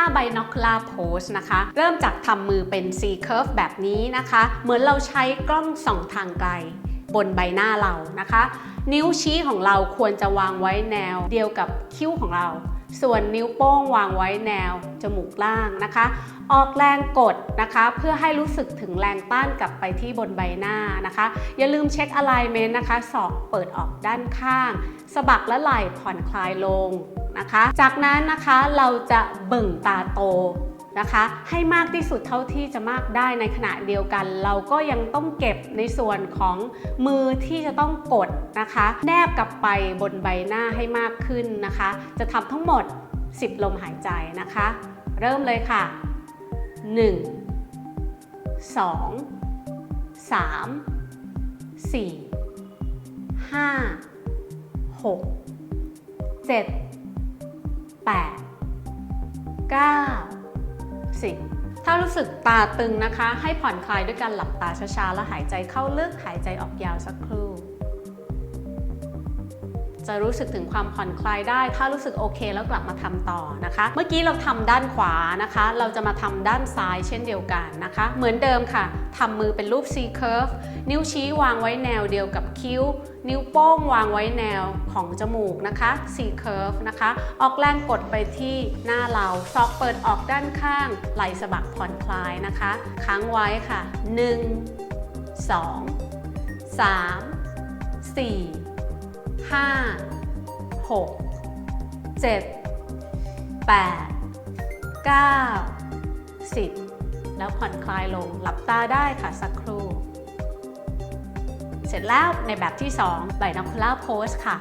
ท่า binocular pose นะคะ เริ่มจากทำมือเป็น C curve แบบนี้นะคะ เหมือนเราใช้กล้องส่องทางไกลบนใบหน้าเรานะคะ นิ้วชี้ของเราควรจะวางไว้แนวเดียวกับคิ้วของเรา ส่วนนิ้วโป้งวางไว้แนวจมูกล่างนะคะ ออกแรงกดนะคะ เพื่อให้รู้สึกถึงแรงต้านกลับไปที่บนใบหน้านะคะ อย่าลืมเช็ค alignment นะคะ ศอกเปิดออกด้านข้างสะบักและไหล่ผ่อนคลายลง นะคะ จากนั้นนะคะเราจะเบิ่งตาโตนะคะ ให้มากที่สุดเท่าที่จะมากได้ในขณะเดียวกัน เราก็ยังต้องเก็บในส่วนของมือที่จะต้องกดนะคะ แนบกลับไปบนใบหน้าให้มากขึ้นนะคะ จะทำทั้งหมด 10 ลมหายใจนะคะ เริ่มเลยค่ะ 1 2 3 4 5 6 7 8 9 10 ถ้ารู้สึกตาตึงนะคะ ให้ผ่อนคลายด้วยการหลับตาช้าๆ แล้วหายใจเข้าลึกหายใจออกยาวสักครู่ จะรู้สึกถึงความผ่อนคลายได้ ถ้ารู้สึกโอเค แล้วกลับมาทำต่อนะคะ เมื่อกี้เราทำด้านขวานะคะ เราจะมาทำด้านซ้ายเช่นเดียวกันนะคะ เหมือนเดิมค่ะทำมือเป็นรูป C curve นิ้วชี้วางไว้แนวเดียวกับคิ้ว นิ้วโป้งวางไว้แนวของจมูกนะคะ C curve นะคะ ออกแรงกดไปที่หน้าเราซอกเปิดออกด้านข้าง ไหล่สะบักผ่อนคลายนะคะ ค้างไว้ค่ะ 1 2 3 4 ห้าหกเจ็ดแปดเก้าสิบแล้วผ่อนคลายลงหลับตาได้ค่ะสักครู่ เสร็จแล้วในแบบที่ 2 ใบนักคุล่าโพสค่ะ